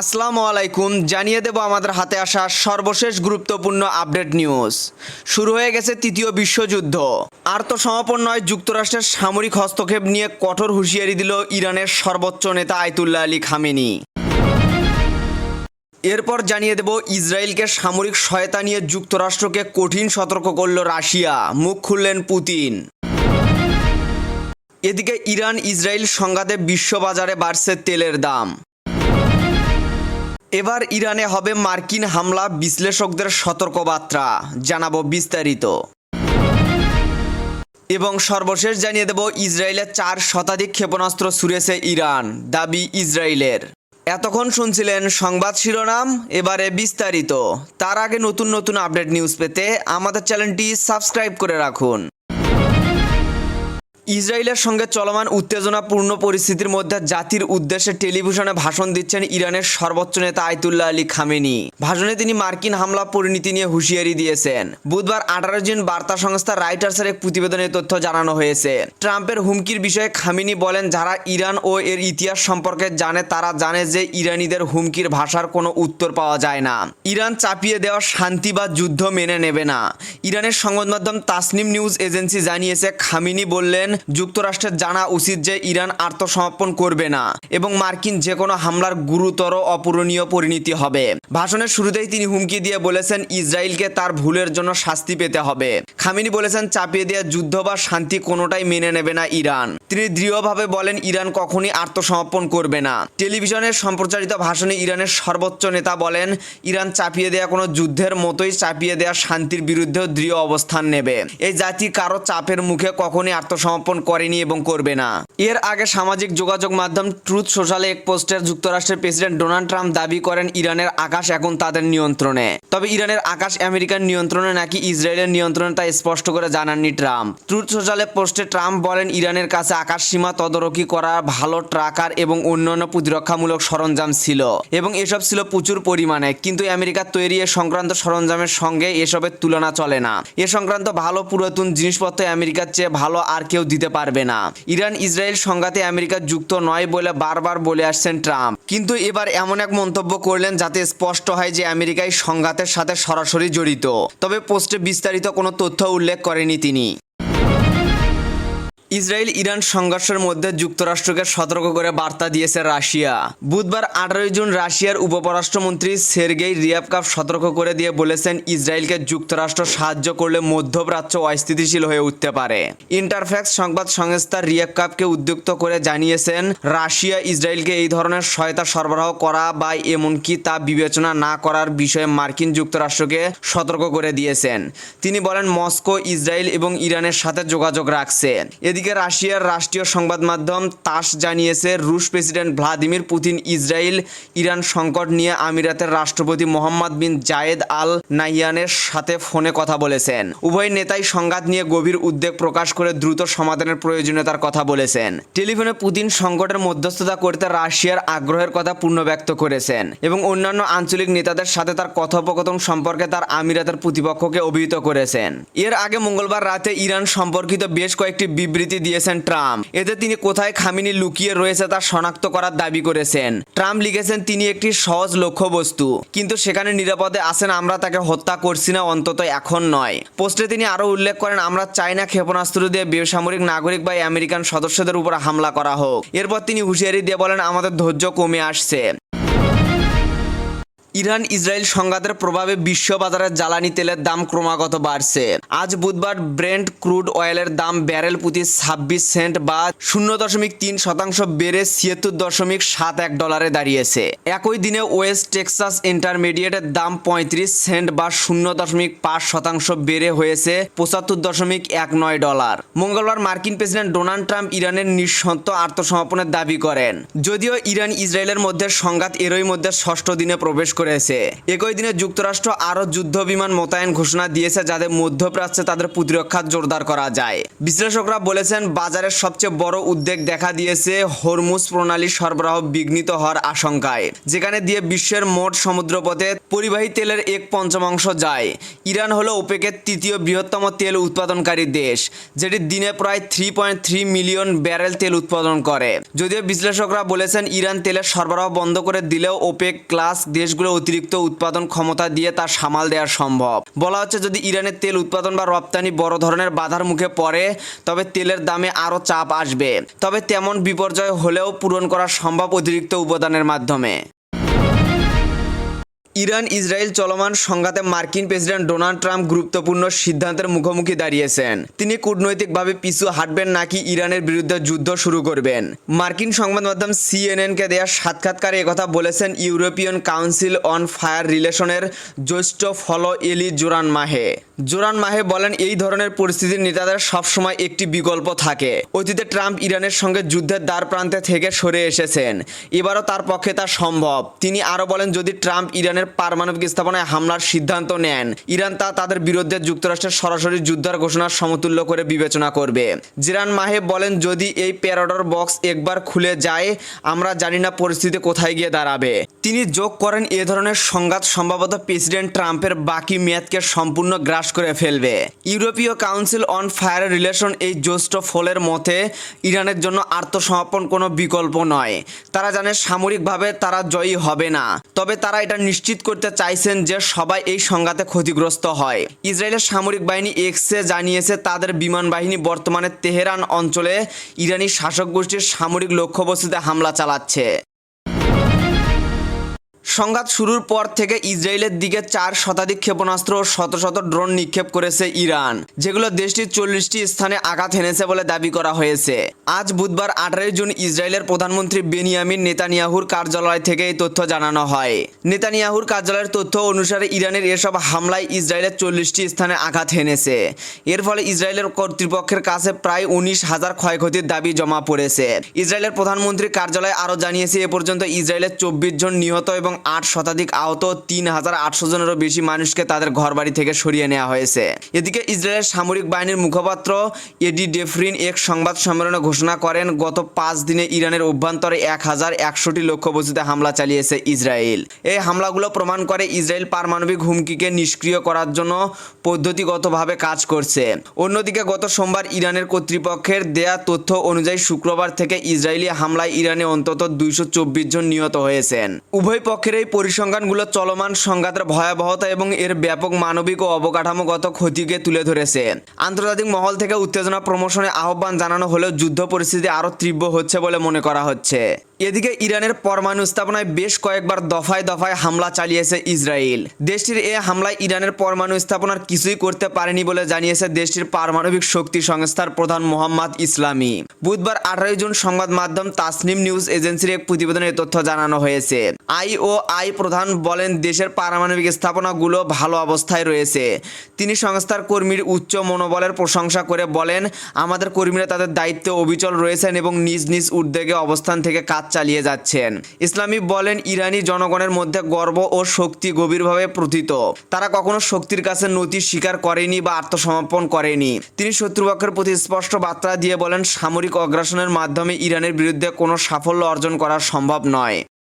আসসালামু আলাইকুম, জানিয়ে দেব আমাদের হাতে আসা সর্বশেষ গুরুত্বপূর্ণ আপডেট নিউজ। শুরু হয়ে গেছে তৃতীয় বিশ্বযুদ্ধ। আত্মসমর্পণ নয়, যুক্তরাষ্ট্রের সামরিক হস্তক্ষেপ নিয়ে কঠোর হুঁশিয়ারি দিল ইরানের সর্বোচ্চ নেতা আয়তুল্লাহ আলী খামেনি। এরপর জানিয়ে দেব ইসরায়েলকে সামরিক সহায়তা নিয়ে যুক্তরাষ্ট্রকে কঠিন সতর্ক করল রাশিয়া। মুখ খুললেন পুতিন। এদিকে ইরান ইসরায়েল সংঘাতে বিশ্ববাজারে বাড়ছে তেলের দাম। এবার ইরানে হবে মার্কিন হামলা, বিশ্লেষকদের সতর্কবার্তা, জানাব বিস্তারিত। এবং সর্বশেষ জানিয়ে দেব, ইসরায়েলের চার শতাধিক ক্ষেপণাস্ত্র ছুড়েছে ইরান, দাবি ইসরায়েলের। এতক্ষণ শুনছিলেন সংবাদ শিরোনাম, এবারে বিস্তারিত। তার আগে নতুন নতুন আপডেট নিউজ পেতে আমাদের চ্যানেলটি সাবস্ক্রাইব করে রাখুন। ইসরায়েলের সঙ্গে চলমান উত্তেজনাপূর্ণ পরিস্থিতির মধ্যে জাতির উদ্দেশ্যে টেলিভিশনে ভাষণ দিচ্ছেন ইরানের সর্বোচ্চ নেতা আয়তুল্লাহ আলী খামেনি। ভাষণে তিনি মার্কিন হামলা পরিণতি নিয়ে হুঁশিয়ারি দিয়েছেন। বুধবার আঠারো জন বার্তা সংস্থা রাইটার্সের এক প্রতিবেদনে তথ্য জানানো হয়েছে। ট্রাম্পের হুমকির বিষয়ে খামেনি বলেন, যারা ইরান ও এর ইতিহাস সম্পর্কে জানে, তারা জানে যে ইরানিদের হুমকির ভাষার কোনো উত্তর পাওয়া যায় না। ইরান চাপিয়ে দেওয়া শান্তি বা যুদ্ধ মেনে নেবে না। ইরানের সংবাদ মাধ্যম তাসনিম নিউজ এজেন্সি জানিয়েছে, খামিনি বললেন যুক্তরাষ্ট্রের জানা উচিত যে ইরান আত্মসমর্পণ করবে না এবং মার্কিন যে কোনো হামলার গুরুতর অপূরণীয় পরিণতি হবে। ভাষণের শুরুতেই তিনি হুমকি দিয়ে বলেছেন, ইসরায়েলকে তার ভুলের জন্য শাস্তি পেতে হবে। খামিনি বলেছেন, চাপিয়ে দেওয়া যুদ্ধ বা শান্তি কোনোটাই মেনে নেবে না ইরান। তিনি দৃঢ়ভাবে বলেন, ইরান কখনই আত্মসমর্পণ করবে না। টেলিভিশনে সম্প্রচারিত ভাষণে ইরানের সর্বোচ্চ নেতা বলেন, ইরান চাপিয়ে দেওয়া কোনো যুদ্ধের মতোই চাপিয়ে দেওয়া শান্তির বিরুদ্ধেও দৃঢ় অবস্থান নেবে। এই জাতি কারও চাপের মুখে কখনই আত্মসমর্পণ করেনি এবং করবে না। এর আগে সামাজিক যোগাযোগ মাধ্যম ট্রুথ সোশ্যালে এক পোস্টের যুক্তরাষ্ট্রের প্রেসিডেন্ট ডোনাল্ড ট্রাম্প দাবি করেন, ইরানের আকাশ এখন তাদের নিয়ন্ত্রণে। তবে ইরানের আকাশ আমেরিকার নিয়ন্ত্রণে নাকি ইসরায়েলের নিয়ন্ত্রণে তা স্পষ্ট করে জানাননি ট্রাম্প। ট্রুথ সোশ্যালে পোস্টে ট্রাম্প বলেন, ইরানের কাছে আকাশ সীমা তদারকি করা ভালো ট্রাকার এবং অন্যান্য প্রতিরক্ষামূলক সরঞ্জাম ছিল। এবং এসব ছিল প্রচুর পরিমাণে। কিন্তু আমেরিকার তৈরি এ সংক্রান্ত সরঞ্জামের সঙ্গে এসবের তুলনা চলে না। এ সংক্রান্ত ভালো পুরাতন জিনিসপত্র আমেরিকার চেয়ে ভালো আর কেউ দিতে পারবে না। ইরান ইসরায়েল সংঘাতে আমেরিকা যুক্ত নয় বলে বারবার বলে আসছেন ট্রাম্প। কিন্তু এবার এমন এক মন্তব্য করলেন যাতে স্পষ্ট হয় যে আমেরিকাই সংঘাতের সাথে সরাসরি জড়িত। তবে পোস্টে বিস্তারিত কোনো তথ্য উল্লেখ করেনি তিনি। ইসরায়েল ইরান সংঘর্ষের মধ্যে যুক্তরাষ্ট্রকে সতর্ক করে বার্তা দিয়েছে রাশিয়া। বুধবার আঠারোই জুন রাশিয়ার উপপরাষ্ট্রমন্ত্রী সের্গেই রিয়াবকাভ সতর্ক করে দিয়ে বলেছেন, ইসরায়েলকে যুক্তরাষ্ট্র সাহায্য করলে মধ্যপ্রাচ্য অস্থিতিশীল হয়ে উঠতে পারে। ইন্টারফ্যাক্স সংবাদ সংস্থা রিয়াবকাভকে উদ্যুক্ত করে জানিয়েছেন, রাশিয়া ইসরায়েলকে এই ধরনের সহায়তা সরবরাহ করা বা এমনকি তা বিবেচনা না করার বিষয়ে মার্কিন যুক্তরাষ্ট্রকে সতর্ক করে দিয়েছেন। তিনি বলেন, মস্কো, ইসরায়েল এবং ইরানের সাথে যোগাযোগ রাখছে। এদিকে রাশিয়ার রাষ্ট্রীয় সংবাদ মাধ্যম তাস জানিয়েছে, রুশ president Vladimir Putin Israel Iran সংকট নিয়ে আমিরাতের রাষ্ট্রপতি মোহাম্মদ বিন জায়েদ আল নাইয়ানের সাথে ফোনে কথা বলেছেন। উভয় নেতাই সংঘাত নিয়ে গভীর উদ্বেগ প্রকাশ করে দ্রুত সমাধানের প্রয়োজনীয়তার কথা বলেছেন। টেলিফোনে পুতিন সংকটের মধ্যস্থতা করতে রাশিয়ার আগ্রহের কথা পূর্ণ ব্যক্ত করেছেন এবং অন্যান্য আঞ্চলিক নেতাদের সাথে তার কথোপকথন সম্পর্কে তার আমিরাতের প্রতিপক্ষকে অভিহিত করেছেন। এর আগে মঙ্গলবার রাতে ইরান সম্পর্কিত বেশ কয়েকটি বিবৃতি দিয়েছেন ট্রাম্প। এতে তিনি কোথায় খামিনি লুকিয়ে রয়েছে তা শনাক্ত করার দাবি করেছেন। ট্রাম্প লিখেছেন, তিনি একটি সহজ লক্ষ্যবস্তু। কিন্তু সেখানে নিরাপদে আছেন আমরা, তাকে হত্যা করছি না, অন্তত এখন নয়। পোস্টে তিনি আরও উল্লেখ করেন, আমরা চাই না ক্ষেপণাস্ত্র দিয়ে বেসামরিক নাগরিক বা আমেরিকান সদস্যদের উপর হামলা করা হোক। এরপর তিনি হুঁশিয়ারি দিয়ে বলেন, আমাদের ধৈর্য কমে আসছে। ইরান ইসরায়েল সংঘাতের প্রভাবে বিশ্ববাজারে জ্বালানি তেলের দাম ক্রমাগত বাড়ছে। আজ বুধবার ব্রেন্ট ক্রুড অয়েলের দাম ব্যারেল প্রতি ছাব্বিশ সেন্ট বা শূন্য দশমিক তিন শতাংশ বেড়ে ছিয়াত্তর দশমিক সাত এক ডলারে দাঁড়িয়েছে। একই দিনে ওয়েস্ট টেক্সাস ইন্টারমিডিয়েটের দাম পঁয়ত্রিশ সেন্ট বা শূন্য দশমিক পাঁচ শতাংশ বেড়ে হয়েছে পঁচাত্তর দশমিক এক নয় ডলার। মঙ্গলবার মার্কিন প্রেসিডেন্ট ডোনাল্ড ট্রাম্প ইরানের নিঃসন্ত আত্মসমর্পণের দাবি করেন। যদিও ইরান ইসরায়েলের মধ্যে সংঘাত এরই মধ্যে ষষ্ঠ দিনে প্রবেশ করে করেছে। একই দিনে যুক্তরাষ্ট্র আরও যুদ্ধ বিমান মোতায়েন ঘোষণা দিয়েছে যাতে মধ্যপ্রাচ্যে তাদের প্রতিরক্ষা জোরদার করা যায়। বিশ্লেষকরা বলেছেন, বাজারের সবচেয়ে বড় উদ্বেগ দেখা দিয়েছে হরমুজ প্রণালী সরবরাহ বিঘ্নিত হওয়ার আশঙ্কায়, যেখানে দিয়ে বিশ্বের মোট সমুদ্রপথে পরিবাহী তেলের এক পঞ্চমাংশ যায়। ইরান হলো ওপেকের তৃতীয় বৃহত্তম তেল উৎপাদনকারী দেশ, যেটি দিনে প্রায় three point three million barrel তেল উৎপাদন করে। যদিও বিশ্লেষকরা বলেছেন, ইরান তেলের সরবরাহ বন্ধ করে দিলেও ওপেক ক্লাস দেশগুলো অতিরিক্ত উৎপাদন ক্ষমতা দিয়ে তা সামাল দেওয়া সম্ভব। বলা হচ্ছে, যদি ইরানের তেল উৎপাদন বা রপ্তানি বড় ধরনের বাধার মুখে পড়ে, তবে তেলের দামে আরও চাপ আসবে। তবে তেমন বিপর্যয় হলেও পূরণ করা সম্ভব অতিরিক্ত উপাদানের মাধ্যমে। ইরান ইসরায়েল চলমান সংঘাতে মার্কিন প্রেসিডেন্ট ডোনাল্ড ট্রাম্প গুরুত্বপূর্ণ সিদ্ধান্তের মুখোমুখি দাঁড়িয়েছেন। তিনি কূটনৈতিকভাবে পিছু হাঁটবেন নাকি ইরানের বিরুদ্ধে যুদ্ধ শুরু করবেন? মার্কিন সংবাদ মাধ্যম সিএনএনকে দেওয়া সাক্ষাৎকারে একথা বলেছেন ইউরোপিয়ান কাউন্সিল অন ফায়ার রিলেশনের জ্যৈষ্ঠ ফলো এলি জোরান মাহে। জোরান মাহে বলেন, এই ধরনের পরিস্থিতির নেতাদের সবসময় একটি বিকল্প থাকে। অতীতে ট্রাম্প ইরানের সঙ্গে যুদ্ধের দ্বার প্রান্তে থেকে সরে এসেছেন। এবারও তার পক্ষে তা সম্ভব। তিনি আরও বলেন, যদি ট্রাম্প ইরানের পারমাণবিক স্থাপনায় হামলার সিদ্ধান্ত নেন, ইরান তা তাদের বিরুদ্ধে যুক্তরাষ্ট্রের সরাসরি যুদ্ধের ঘোষণার সমতুল্য করে বিবেচনা করবে। জিরান মাহে বলেন, যদি এই প্যারাডর বক্স একবার খুলে যায়, আমরা জানি না পরিস্থিতি কোথায় গিয়ে দাঁড়াবে। তিনি যোগ করেন, এ ধরনের সংঘাত সম্ভবত প্রেসিডেন্ট ট্রাম্পের বাকি মেয়াদকে সম্পূর্ণ গ্রাস করে ফেলবে। ইউরোপীয় কাউন্সিল অন ফায়ার রিলেশন এই জ্যেষ্ঠ ফলের মতে, ইরানের জন্য আত্মসমর্পণ কোনো বিকল্প নয়। তারা জানে সামরিকভাবে তারা জয়ী হবে না। তবে তারা এটা নিশ্চিত করতে চাইছেন যে সবাই এই সংঘাতে ক্ষতিগ্রস্ত হয়। ইসরায়েলের সামরিক বাহিনী এক্সে জানিয়েছে, তাদের বিমান বাহিনী বর্তমানে তেহরান অঞ্চলে ইরানি শাসক গোষ্ঠীর সামরিক লক্ষ্যবস্তুতে হামলা চালাচ্ছে। সংঘাত শুরুর পর থেকে ইসরায়েলের দিকে চার শতাধিক ক্ষেপণাস্ত্র ও শত শত ড্রোন নিক্ষেপ করেছে ইরান, যেগুলো দেশটির চল্লিশটি স্থানে আঘাত হেনেছে বলে দাবি করা হয়েছে। আজ বুধবার আঠারোই জুন ইসরায়েলের প্রধানমন্ত্রী বেনিয়ামিন নেতানিয়াহুর কার্যালয় থেকে এই তথ্য জানানো হয়। নেতানিয়াহুর কার্যালয়ের তথ্য অনুসারে ইরানের এসব হামলায় ইসরায়েলের চল্লিশটি স্থানে আঘাত হেনেছে। এর ফলে ইসরায়েলের কর্তৃপক্ষের কাছে প্রায় উনিশ হাজার ক্ষয়ক্ষতির দাবি জমা পড়েছে। ইসরায়েলের প্রধানমন্ত্রী কার্যালয় আরও জানিয়েছে, এ পর্যন্ত ইসরায়েলের চব্বিশ জন নিহত এবং আট শতাধিক আহত তিন হাজার আটশো জনেরও বেশি মানুষকে তাদের ঘরবাড়ি থেকে সরিয়ে নেওয়া হয়েছে। এদিকে ইসরায়েলের সামরিক বাহিনীর মুখপাত্র এডি ডেফরিন এক সংবাদ সম্মেলনে ঘোষণা করেন, গত পাঁচ দিনে ইরানের অভ্যন্তরে এক হাজার একশোটি লক্ষ্যবস্তুতে হামলা চালিয়েছে ইসরায়েল। এই হামলাগুলো প্রমাণ করে ইসরায়েল পারমাণবিক হুমকিকে নিষ্ক্রিয় করার জন্য পদ্ধতিগতভাবে কাজ করছে। অন্যদিকে গত সোমবার ইরানের কর্তৃপক্ষের দেয়া তথ্য অনুযায়ী শুক্রবার থেকে ইসরায়েলি হামলায় ইরানে অন্তত দুইশো চব্বিশ জন নিহত হয়েছেন। উভয় পক্ষের এই পরিসংখ্যানগুলো চলমান সংঘাতের ভয়াবহতা এবং এর ব্যাপক মানবিক ও অবকাঠামোগত ক্ষতিকে তুলে ধরেছে। আন্তর্জাতিক মহল থেকে উত্তেজনা প্রমোশনে আহ্বান জানানো হলেও যুদ্ধ পরিস্থিতি আরও তীব্র হচ্ছে বলে মনে করা হচ্ছে। এদিকে ইরানের পরমাণু স্থাপনায় বেশ কয়েকবার দফায় দফায় হামলা চালিয়েছে ইসরায়েল। দেশটির এ হামলায় ইরানের পরমাণু স্থাপনার কিছুই করতে পারেনি বলে জানিয়েছে দেশটির পারমাণবিক শক্তি সংস্থার প্রধান মোহাম্মদ ইসলামী। বুধবার আঠারোই জুন সংবাদ মাধ্যম তাসনিম নিউজ এজেন্সির এক প্রতিবেদনে তথ্য জানানো হয়েছে। আইওআই প্রধান বলেন, দেশের পারমাণবিক স্থাপনাগুলো ভালো অবস্থায় রয়েছে। তিনি সংস্থার কর্মীর উচ্চ মনোবলের প্রশংসা করে বলেন, আমাদের কর্মীরা তাদের দায়িত্বে অবিচল রয়েছেন এবং নিজ নিজ উদ্যোগে অবস্থান থেকে কাজ চালিয়ে যাচ্ছেন। ইসলামী বলেন, ইরানি জনগণের মধ্যে গর্ব ও শক্তি গভীরভাবে প্রথিত। তারা কখনো শক্তির কাছে নতি স্বীকার করেনি বা আত্মসমর্পণ করেনি। তিনি শত্রুপক্ষের প্রতি স্পষ্ট বার্তা দিয়ে বলেন, সামরিক অগ্রাসনের মাধ্যমে ইরানের বিরুদ্ধে কোনো সাফল্য অর্জন করা সম্ভব নয়।